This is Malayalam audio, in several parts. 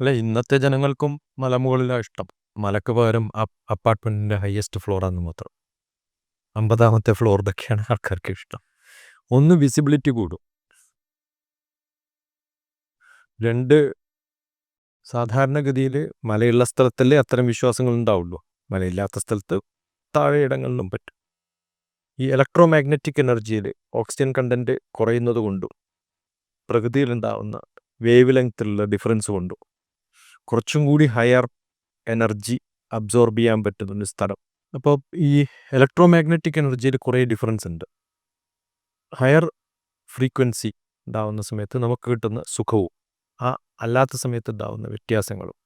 അല്ല? ഇന്നത്തെ ജനങ്ങൾക്കും മലമുകളിലാണ് ഇഷ്ടം. മലക്ക് പകരം അപ്പാർട്ട്മെന്റിന്റെ ഹയസ്റ്റ് ഫ്ലോറാണെന്ന് മാത്രം. അമ്പതാമത്തെ ഫ്ലോറിലൊക്കെയാണ് ആൾക്കാർക്ക് ഇഷ്ടം. ഒന്ന് വിസിബിലിറ്റി കൂടും. രണ്ട് സാധാരണഗതിയിൽ മലയുള്ള സ്ഥലത്തല്ലേ അത്തരം വിശ്വാസങ്ങൾ ഉണ്ടാവുള്ളൂ. മലയില്ലാത്ത സ്ഥലത്ത് താഴെ ഇടങ്ങളിലും പറ്റും. ഈ ഇലക്ട്രോ മാഗ്നറ്റിക് എനർജിയിൽ ഓക്സിജൻ കണ്ടന്റ് കുറയുന്നത് കൊണ്ടും പ്രകൃതിയിലുണ്ടാവുന്ന വേവ് ലെങ്ത്തിലുള്ള ഡിഫറൻസ് കൊണ്ടും കുറച്ചും കൂടി ഹയർ എനർജി അബ്സോർബ് ചെയ്യാൻ പറ്റുന്ന ഒരു സ്ഥലം. അപ്പോൾ ഈ ഇലക്ട്രോ മാഗ്നറ്റിക് എനർജിയിൽ കുറേ ഡിഫറൻസ് ഉണ്ട്. ഹയർ ഫ്രീക്വൻസി ഉണ്ടാവുന്ന സമയത്ത് നമുക്ക് കിട്ടുന്ന സുഖവും ആ അല്ലാത്ത സമയത്ത് ഉണ്ടാവുന്ന വ്യത്യാസങ്ങളും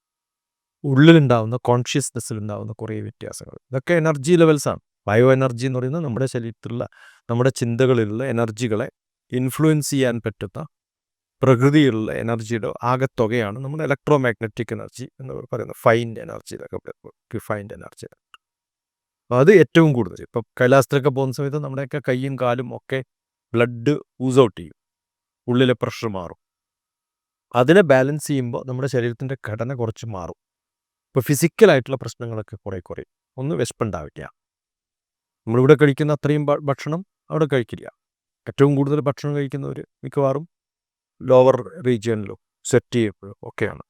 ഉള്ളിലുണ്ടാവുന്ന കോൺഷ്യസ്നെസ്സിലുണ്ടാവുന്ന കുറേ വ്യത്യാസങ്ങൾ ഇതൊക്കെ എനർജി ലെവൽസാണ് ബയോ എനർജി എന്ന് പറയുന്നത് നമ്മുടെ ശരീരത്തിലുള്ള നമ്മുടെ ചിന്തകളിലുള്ള എനർജികളെ ഇൻഫ്ലുവൻസ് ചെയ്യാൻ പറ്റുന്ന പ്രകൃതിയിലുള്ള എനർജിയുടെ ആകത്തുകയാണ് നമ്മുടെ ഇലക്ട്രോ മാഗ്നറ്റിക് എനർജി എന്ന് പറയുന്നത് ഫൈൻഡ് എനർജി എന്നൊക്കെ ഫൈൻഡ് എനർജി. അത് ഏറ്റവും കൂടുതൽ. ഇപ്പം കൈലാസത്തിലൊക്കെ പോകുന്ന സമയത്ത് നമ്മുടെയൊക്കെ കൈയും കാലും ഒക്കെ ബ്ലഡ് ഊസ് ഔട്ട് ചെയ്യും. ഉള്ളിലെ പ്രഷർ മാറും. അതിനെ ബാലൻസ് ചെയ്യുമ്പോൾ നമ്മുടെ ശരീരത്തിന്റെ ഘടന കുറച്ച് മാറും. ഇപ്പോൾ ഫിസിക്കലായിട്ടുള്ള പ്രശ്നങ്ങളൊക്കെ കുറേ കുറേ ഒന്ന് വിശപ്പുണ്ടാവില്ല. നമ്മളിവിടെ കഴിക്കുന്ന അത്രയും ഭക്ഷണം അവിടെ കഴിക്കില്ല. ഏറ്റവും കൂടുതൽ ഭക്ഷണം കഴിക്കുന്നവർ മിക്കവാറും ലോവർ റീജിയനിലും സെറ്റ് ചെയ്യുമ്പോഴും ഒക്കെയാണ്.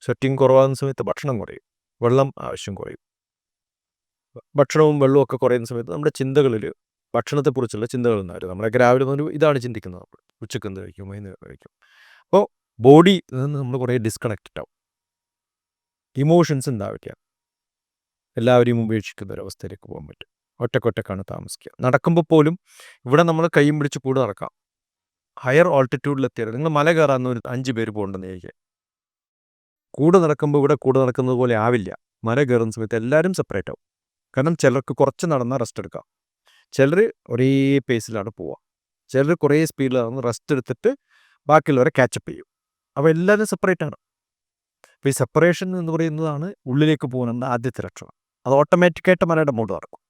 സെറ്റിംഗ് കുറവാകുന്ന സമയത്ത് ഭക്ഷണം കുറയും. വെള്ളം ആവശ്യം കുറയും. ഭക്ഷണവും വെള്ളവും ഒക്കെ കുറയുന്ന സമയത്ത് നമ്മുടെ ചിന്തകളിൽ ഭക്ഷണത്തെക്കുറിച്ചുള്ള ചിന്തകൾ ഉണ്ടായിരുന്നു നമ്മളൊക്കെ രാവിലെ ഒരു ഇതാണ് ചിന്തിക്കുന്നത് നമ്മൾ. ഉച്ചയ്ക്ക് എന്ത് കഴിക്കും? വൈകുന്നേരം കഴിക്കും. അപ്പോൾ ബോഡി നിന്ന് നമ്മൾ കുറേ ഡിസ്കണക്റ്റഡ് ആവും. ഇമോഷൻസ് ഉണ്ടാവില്ല. എല്ലാവരെയും ഉപേക്ഷിക്കുന്ന ഒരു അവസ്ഥയിലേക്ക് പോകാൻ പറ്റും. ഒറ്റക്കൊറ്റക്കാണ് താമസിക്കുക. നടക്കുമ്പോൾ പോലും ഇവിടെ നമ്മൾ കൈയും പിടിച്ച് കൂടെ നടക്കാം. ഹയർ ഓൾട്ടിറ്റ്യൂഡിലെത്തിയത് നിങ്ങൾ മല കയറാൻ ഒരു അഞ്ച് പേര് പോകണ്ടെന്ന് ചോദിക്കുക കൂടെ നടക്കുമ്പോൾ ഇവിടെ കൂടെ നടക്കുന്നത് പോലെ ആവില്ല. മല കയറുന്ന സമയത്ത് എല്ലാവരും സെപ്പറേറ്റ് ആവും. കാരണം ചിലർക്ക് കുറച്ച് നടന്നാൽ റെസ്റ്റ് എടുക്കാം. ചിലർ ഒരേ പേസിലാണ് പോവുക. ചിലർ കുറേ സ്പീഡിലാണ് റെസ്റ്റ് എടുത്തിട്ട് ബാക്കിയുള്ളവരെ ക്യാച്ചപ്പ് ചെയ്യും. അപ്പോൾ എല്ലാവരും സെപ്പറേറ്റ് ആണ്. അപ്പോൾ ഈ സെപ്പറേഷൻ എന്ന് പറയുന്നതാണ് ഉള്ളിലേക്ക് പോകുന്ന ആദ്യത്തെ ലക്ഷണം. അത് ഓട്ടോമാറ്റിക്കായിട്ട് മലയുടെ മൂഡ് നടക്കും.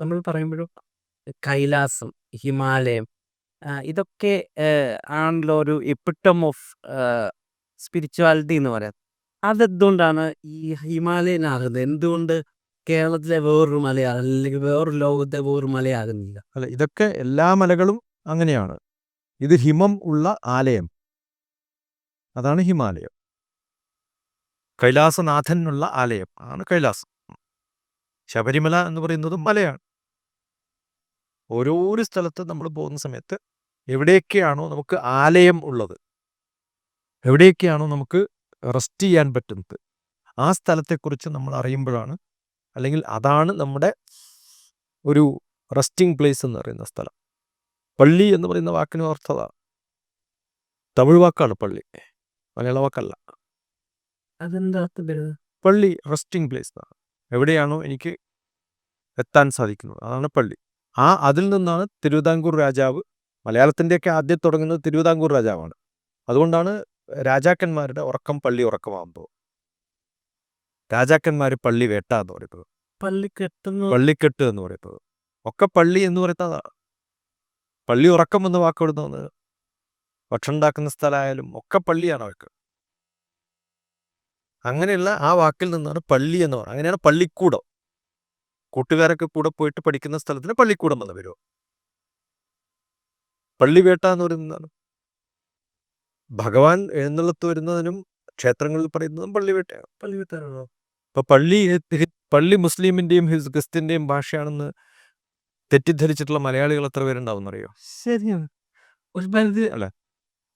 നമ്മൾ പറയുമ്പോഴും കൈലാസം ഹിമാലയം ഇതൊക്കെ ആണല്ലോ ഒരു എപ്പിട്ടം ഓഫ് സ്പിരിച്വാലിറ്റി എന്ന് പറയാം. അതെന്തുകൊണ്ടാണ് ഈ ഹിമാലയൻ ആകുന്നത്? എന്തുകൊണ്ട് കേരളത്തിലെ വേറൊരു മലയാണ് അല്ലെങ്കിൽ വേറൊരു ലോകത്തെ വേറൊരു മലയാകുന്നില്ല അല്ല ഇതൊക്കെ എല്ലാ മലകളും അങ്ങനെയാണ്. ഇത് ഹിമം ഉള്ള ആലയം. അതാണ് ഹിമാലയം. കൈലാസനാഥനുള്ള ആലയം ആണ് കൈലാസം. ശബരിമല എന്ന് പറയുന്നത് മലയാണ്. ഓരോരോ സ്ഥലത്ത് നമ്മൾ പോകുന്ന സമയത്ത് എവിടെയൊക്കെയാണോ നമുക്ക് ആലയം ഉള്ളത്. എവിടെയൊക്കെയാണോ നമുക്ക് റെസ്റ്റ് ചെയ്യാൻ പറ്റുന്നത്. ആ സ്ഥലത്തെക്കുറിച്ച് നമ്മൾ അറിയുമ്പോഴാണ് അല്ലെങ്കിൽ അതാണ് നമ്മുടെ ഒരു റെസ്റ്റിംഗ് പ്ലേസ് എന്ന് പറയുന്ന സ്ഥലം. പള്ളി എന്ന് പറയുന്ന വാക്കിന് അർത്ഥത. തമിഴ് വാക്കാണ് പള്ളി. മലയാള വാക്കല്ല. അതെന്താ പള്ളി റെസ്റ്റിംഗ് പ്ലേസ് എവിടെയാണോ എനിക്ക് എത്താൻ സാധിക്കുന്നത്. അതാണ് പള്ളി. ആ അതിൽ നിന്നാണ് തിരുവിതാംകൂർ രാജാവ് മലയാളത്തിന്റെയൊക്കെ ആദ്യം തുടങ്ങുന്നത് തിരുവിതാംകൂർ രാജാവാണ്. അതുകൊണ്ടാണ് രാജാക്കന്മാരുടെ ഉറക്കം പള്ളി ഉറക്കമാകുമ്പോൾ രാജാക്കന്മാർ പള്ളി വേട്ട എന്ന് പറയുന്നത് പള്ളിക്കെട്ട് പള്ളിക്കെട്ട് എന്ന് പറയുന്നത്. ഒക്കെ പള്ളി എന്ന് പറയുന്നത് പള്ളി ഉറക്കം എന്ന് വാക്കെടുന്നത് ഭക്ഷണം ഉണ്ടാക്കുന്ന സ്ഥലമായാലും ഒക്കെ പള്ളിയാണ് അവർക്ക്. അങ്ങനെയുള്ള ആ വാക്കിൽ നിന്നാണ് പള്ളി എന്ന് പറയുന്നത്. അങ്ങനെയാണ് പള്ളിക്കൂടം. കൂട്ടുകാരൊക്കെ കൂടെ പോയിട്ട് പഠിക്കുന്ന സ്ഥലത്തിന് പള്ളിക്കൂടം എന്ന് വരുമോ പള്ളിവേട്ട എന്ന് പറയുന്നതാണ്. ഭഗവാൻ എഴുന്നള്ളത്ത് വരുന്നതിനും ക്ഷേത്രങ്ങളിൽ പറയുന്നതും പള്ളിവേട്ടയാണ് പള്ളി കെട്ടാണോ ഇപ്പൊ പള്ളി പള്ളി മുസ്ലിമിന്റെയും ഹിസ് ക്രിസ്ത്യന്റെയും ഭാഷയാണെന്ന് തെറ്റിദ്ധരിച്ചിട്ടുള്ള മലയാളികൾ എത്ര പേരുണ്ടാവും അറിയോ? ശരിയാണ്. ഒരു പരിധി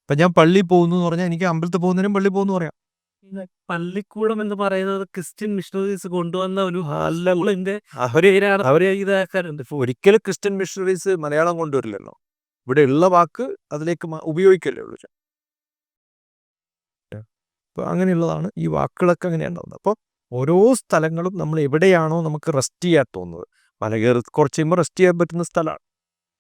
ഇപ്പൊ ഞാൻ പള്ളി പോകുന്നു എന്ന് പറഞ്ഞാൽ എനിക്ക് അമ്പലത്തിൽ പോകുന്നതിനും പള്ളി പോകുന്നു പറയാം. പള്ളിക്കൂടം എന്ന് പറയുന്നത് ക്രിസ്ത്യൻ മിഷണറീസ് കൊണ്ടുവന്ന ഒരു പേരാണ് അവർ ഇതാക്കാറുണ്ട് ഒരിക്കലും ക്രിസ്ത്യൻ മിഷണറീസ് മലയാളം കൊണ്ടുവരില്ലല്ലോ. ഇവിടെ ഉള്ള വാക്ക് അതിലേക്ക് ഉപയോഗിക്കല്ലേ ഉള്ളൂ. അപ്പൊ അങ്ങനെയുള്ളതാണ് ഈ വാക്കുകളൊക്കെ അങ്ങനെയാണ് ഉണ്ടാവുന്നത് അപ്പോൾ ഓരോ സ്ഥലങ്ങളും നമ്മൾ എവിടെയാണോ നമുക്ക് റെസ്റ്റ് ചെയ്യാൻ തോന്നുന്നത്. മല കയറി കുറച്ച് കഴിയുമ്പോൾ റെസ്റ്റ് ചെയ്യാൻ പറ്റുന്ന സ്ഥലമാണ്.